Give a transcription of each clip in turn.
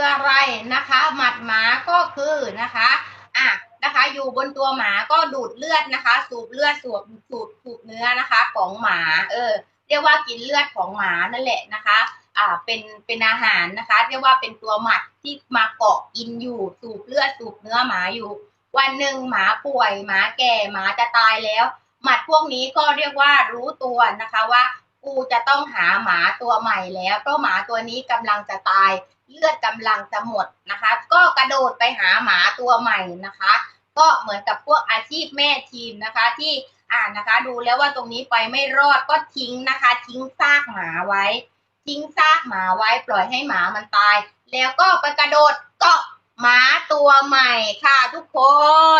คืออะไรนะคะ หมัดหมาก็คือนะคะอะนะคะ อยู่บนตัวหมาก็ดูดเลือดนะคะ สูบเลือดสูบสูบสูบเนื้อนะคะ ของหมา เออ เรียกว่ากินเลือดของหมานั่นแหละนะคะอ่าเป็นเป็นอาหารนะคะ เรียกว่าเป็นตัวหมัดที่มาเกาะกินอยู่สูบเลือดสูบเนื้อหมาอยู่ วันหนึ่งหมาป่วยหมาแก่หมาจะตายแล้ว หมัดพวกนี้ก็เรียกว่ารู้ตัวนะคะว่า กูจะต้องหาหมาตัวใหม่แล้วเพราะหมาตัวนี้กำลังจะตาย เลือดกำลังจะหมดนะคะ ก็กระโดดไปหาหมาตัวใหม่นะคะ ก็เหมือนกับพวกอาชีพแม่ทีมนะคะที่อ่านนะคะ ดูแล้วว่าตรงนี้ไปไม่รอดก็ทิ้งนะคะ ทิ้งซากหมาไว้ ทิ้งซากหมาไว้ปล่อยให้หมามันตาย แล้วก็ไปกระโดดเกาะหมาตัวใหม่ค่ะ ทุกค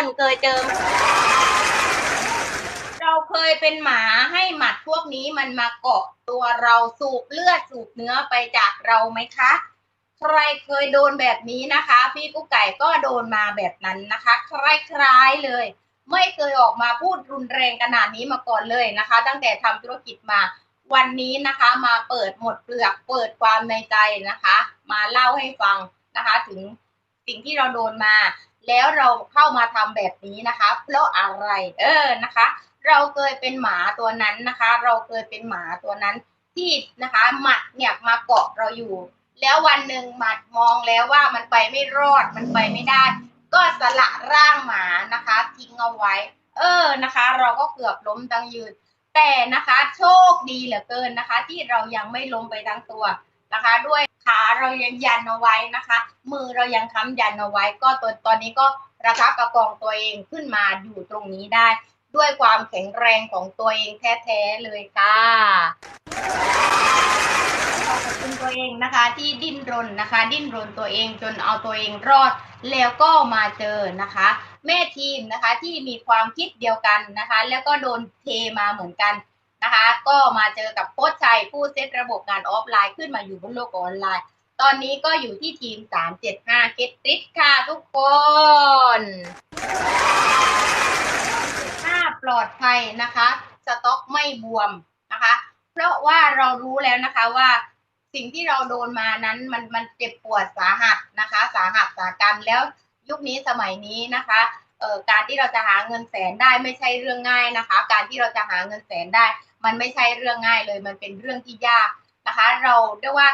นเคยเจอ ยเป็นหมาให้หมัดพวกนี้มันมาเกาะตัวเราสูบเลือดสูบเนื้อไปจากเราไหมคะ ใครเคยโดนแบบนี้นะคะ พี่กุ๊กไก่ก็โดนมาแบบนั้นนะคะ คล้ายๆเลย ไม่เคยออกมาพูดรุนแรงขนาดนี้มาก่อนเลยนะคะ ตั้งแต่ทำธุรกิจมาวันนี้นะคะมาเปิดหมดเปลือกเปิดความในใจนะคะ มาเล่าให้ฟังนะคะ ถึงสิ่งที่เราโดนมา แล้วเราเข้ามาทำแบบนี้นะคะ เพราะอะไร เออนะคะ เราเคยเป็นหมาตัวนั้นนะคะ เราเคยเป็นหมาตัวนั้นที่นะคะหมัดเนี่ยมาเกาะเราอยู่ แล้ววันหนึ่งหมัดมองแล้วว่ามันไปไม่รอดมันไปไม่ได้ ก็สละร่างหมานะคะ ทิ้งเอาไว้ เออนะคะ เราก็เกือบล้มตั้งยืน แต่นะคะโชคดีเหลือเกินนะคะ ที่เรายังไม่ล้มไปทั้งตัวนะคะ ด้วยขาเรายังยันเอาไว้นะคะ มือเรายังค้ำยันเอาไว้ ก็ตัวตอนนี้ก็ระคับประคองตัวเองขึ้นมาอยู่ตรงนี้ได้ ด้วยความแข็งแรงของตัวเองแท้ๆเลยค่ะ ขอบคุณตัวเองนะคะที่ดิ้นรนนะคะ ดิ้นรนตัวเองจนเอาตัวเองรอดแล้วก็มาเจอนะคะ แม่ทีมนะคะที่มีความคิดเดียวกันนะคะ แล้วก็โดนเทมาเหมือนกันนะคะ ก็มาเจอกับโค้ชชัยผู้เซตระบบงานออฟไลน์ขึ้นมาอยู่บนโลกออนไลน์ ตอนนี้ก็อยู่ที่ทีม 375 เกตติสค่ะทุกคน ลอดภัยนะคะ สต็อกไม่บวมนะคะ เพราะว่าเรารู้แล้วนะคะว่าสิ่งที่เราโดนมานั้นมันมันเจ็บปวดสาหัสนะคะ สาหัสสากันแล้วยุคนี้สมัยนี้นะคะเอ่อการที่เราจะหาเงินแสนได้ไม่ใช่เรื่องง่ายนะคะ การที่เราจะหาเงินแสนได้ มันไม่ใช่เรื่องง่ายเลย มันเป็นเรื่องที่ยากนะคะ เราเรียกว่า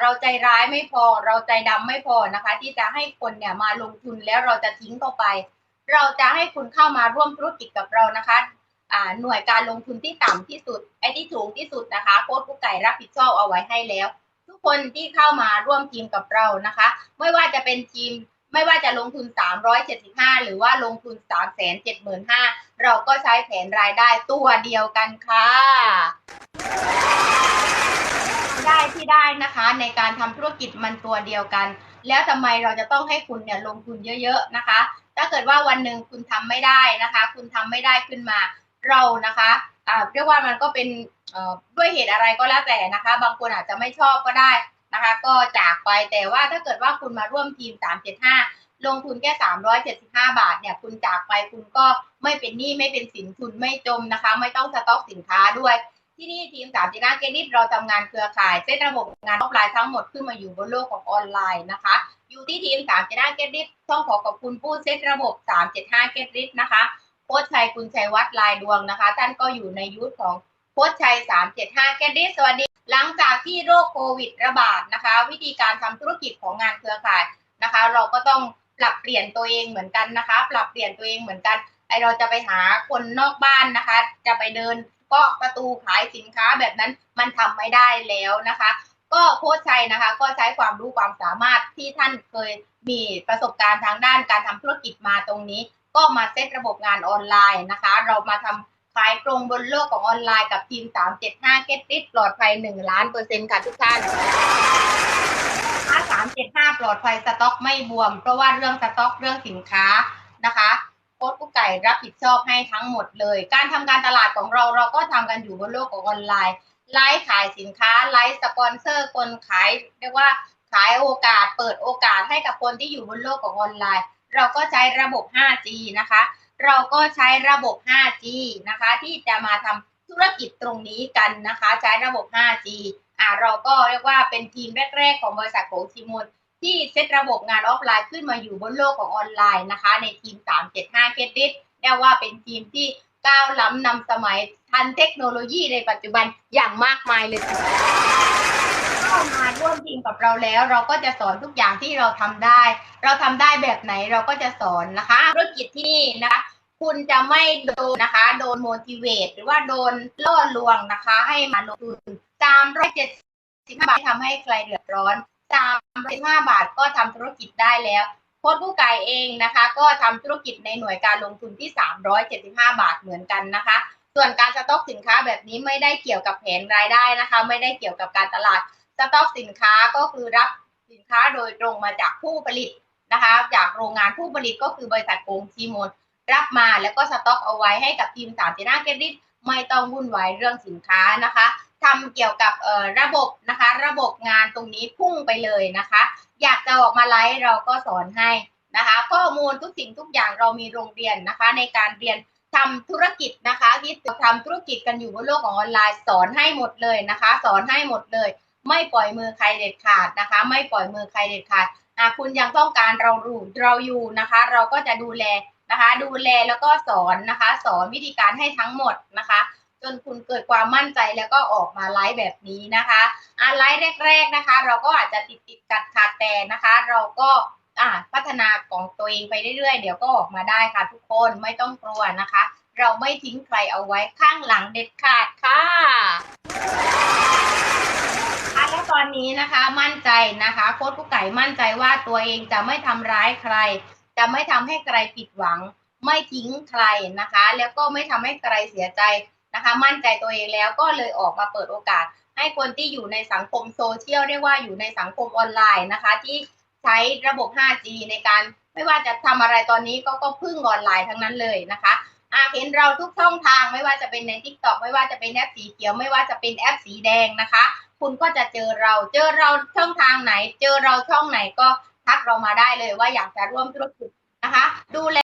เราใจร้ายไม่พอ เราใจดำไม่พอนะคะ ที่จะให้คนเนี่ยมาลงทุนแล้วเราจะทิ้งเข้าไป เราจะให้คุณเข้ามาร่วมธุรกิจกับเรานะคะหน่วยการลงทุนที่ต่ำที่สุด ไอ้ที่สูงที่สุดนะคะ โค้ชกุ๊กไก่รับผิดชอบเอาไว้ให้แล้ว ทุกคนที่เข้ามาร่วมทีมกับเรานะคะ ไม่ว่าจะเป็นทีม ไม่ว่าจะลงทุน 375 หรือว่าลงทุน 375,000เราก็ใช้แผนรายได้ตัวเดียวกันค่ะ ได้ที่ได้นะคะในการทำธุรกิจมันตัวเดียวกัน แล้วทำไมเราจะต้องให้คุณเนี่ยลงทุนเยอะ ๆ นะคะ ถ้าเกิดว่าวันหนึ่งคุณทำไม่ได้นะคะ คุณทำไม่ได้ขึ้นมาเรานะคะเรียกว่ามันก็เป็นด้วยเหตุอะไรก็แล้วแต่นะคะ บางคนอาจจะไม่ชอบก็ได้นะคะ ก็จากไปแต่ว่าถ้าเกิดว่าคุณมาร่วมทีม 375 ลงทุนแค่ 375 บาทเนี่ยคุณจากไปคุณก็ไม่เป็นหนี้ไม่เป็นสินทุนไม่จมนะคะ ไม่ต้องสต็อกสินค้าด้วย ที่นี่ทีมสามจีน่าเกนิตเราทำงานเครือข่ายเซตระบบงานออฟไลน์ทั้งหมดขึ้นมาอยู่บนโลกของออนไลน์นะคะ อยู่ที่ทีมสามจีน่าเกนิตต้องขอขอบคุณผู้เซตระบบ375เกนิตนะคะโค้ชชัยคุณชัยวัฒน์ลายดวงนะคะ ท่านก็อยู่ในยุทธของโค้ชชัย375แกดดิสสวัสดี หลังจากที่โรคโควิดระบาดนะคะ วิธีการทำธุรกิจของงานเครือข่ายนะคะ เราก็ต้องปรับเปลี่ยนตัวเองเหมือนกันนะคะ ปรับเปลี่ยนตัวเองเหมือนกันไอเราจะไปหาคนนอกบ้านนะคะ จะไปเดิน ก็ประตูขายสินค้าแบบนั้นมันทำไม่ได้แล้วนะคะ ก็โค้ชชัยนะคะ ก็ใช้ความรู้ความสามารถที่ท่านเคยมีประสบการณ์ทางด้านการทำธุรกิจมาตรงนี้ ก็มาเซตระบบงานออนไลน์นะคะ เรามาทำขายตรงบนโลกของออนไลน์กับทีม 375 Get It ปลอดภัย 1 ล้านเปอร์เซ็นต์ค่ะทุกท่านถ้า375 ปลอดภัยสต็อกไม่บวม เพราะว่าเรื่องสต็อกเรื่องสินค้านะคะ ค้ชกุ๊กไก่รับผิดชอบให้ทั้งหมดเลย การทำการตลาดของเราเราก็ทำกันอยู่บนโลกของออนไลน์ไลฟ์ขายสินค้าไลฟ์สปอนเซอร์คนขายเรียกว่าขายโอกาส เปิดโอกาสให้กับคนที่อยู่บนโลกของออนไลน์ เราก็ใช้ระบบ 5G นะคะ เราก็ใช้ระบบ 5G นะคะ ที่จะมาทำธุรกิจตรงนี้กันนะคะ ใช้ระบบ 5G อ่าเราก็เรียกว่าเป็นทีมแรก ๆ ของบริษัทโขงชิมูล ที่เซตระบบงานออฟไลน์ขึ้นมาอยู่บนโลกของออนไลน์นะคะ ในทีม 375 เครดิตเรียกว่าเป็นทีมที่ก้าวล้ำนำสมัยทันเทคโนโลยีในปัจจุบันอย่างมากมายเลยเข้ามาร่วมทีมกับเราแล้ว เราก็จะสอนทุกอย่างที่เราทำได้ เราทำได้แบบไหนเราก็จะสอนนะคะธุรกิจที่นี่นะคะคุณจะไม่โดนนะคะ โดน motivate หรือว่าโดนล่อลวงนะคะ ให้มาลงทุนตามร้อยเจ็ดสิบห้าบาททำให้ใครเดือดร้อน ตามร้อยห้าบาทก็ทำธุรกิจได้แล้วโค้ชผู้ไก่เองนะคะ ก็ทำธุรกิจในหน่วยการลงทุนที่ 375 บาทเหมือนกันนะคะ ส่วนการสต็อกสินค้าแบบนี้ไม่ได้เกี่ยวกับแผนรายได้นะคะ ไม่ได้เกี่ยวกับการตลาดสต็อกสินค้าก็คือรับสินค้าโดยตรงมาจากผู้ผลิตนะคะ จากโรงงานผู้ผลิตก็คือบริษัทโกงชีมนรับมาแล้วก็สต็อกเอาไว้ให้กับทีมสามจีน่าเครดิตไม่ต้องวุ่นวายเรื่องสินค้านะคะ ทำเกี่ยวกับระบบนะคะ ระบบงานตรงนี้พุ่งไปเลยนะคะ อยากจะออกมาไลฟ์เราก็สอนให้นะคะ ข้อมูลทุกสิ่งทุกอย่างเรามีโรงเรียนนะคะ ในการเรียนทำธุรกิจนะคะที่ทำธุรกิจกันอยู่บนโลกของออนไลน์สอนให้หมดเลยนะคะ สอนให้หมดเลย ไม่ปล่อยมือใครเด็ดขาดนะคะ ไม่ปล่อยมือใครเด็ดขาดหากคุณยังต้องการเรารู้เราอยู่นะคะ เราก็จะดูแลนะคะ ดูแลแล้วก็สอนนะคะ สอนวิธีการให้ทั้งหมดนะคะ จนคุณเกิดความมั่นใจแล้วก็ออกมาไลฟ์แบบนี้นะคะอ่าไลฟ์แรก ๆนะคะ เราก็อาจจะติดติดขัดขาดแต่นะคะ เราก็อ่าพัฒนาของตัวเองไปเรื่อยๆ เดี๋ยวก็ออกมาได้ค่ะทุกคนไม่ต้องกลัวนะคะ เราไม่ทิ้งใครเอาไว้ข้างหลังเด็ดขาดค่ะะแล้วตอนนี้นะคะมั่นใจนะคะ โค้ชกุ๊กไก่มั่นใจว่าตัวเองจะไม่ทำร้ายใคร จะไม่ทำให้ใครผิดหวัง ไม่ทิ้งใครนะคะ แล้วก็ไม่ทำให้ใครเสียใจ นะคะ มั่นใจตัวเองแล้วก็เลยออกมาเปิดโอกาส ให้คนที่อยู่ในสังคมโซเชียลเรียกว่าอยู่ในสังคมออนไลน์นะคะ ที่ใช้ระบบ 5G ในการไม่ว่าจะทำอะไรตอนนี้ก็ก็พึ่งออนไลน์ทั้งนั้นเลยนะคะอาเห็นเราทุกช่องทางไม่ว่าจะเป็นใน t ิ k t o k ไม่ว่าจะเป็นแอปสีเขียวไม่ว่าจะเป็นแอปสีแดงนะคะ คุณก็จะเจอเราเจอเราช่องทางไหน เจอเราช่องไหนก็ทักเรามาได้เลยว่าอยากจะร่วมธุรกิจนะคะ ดูแล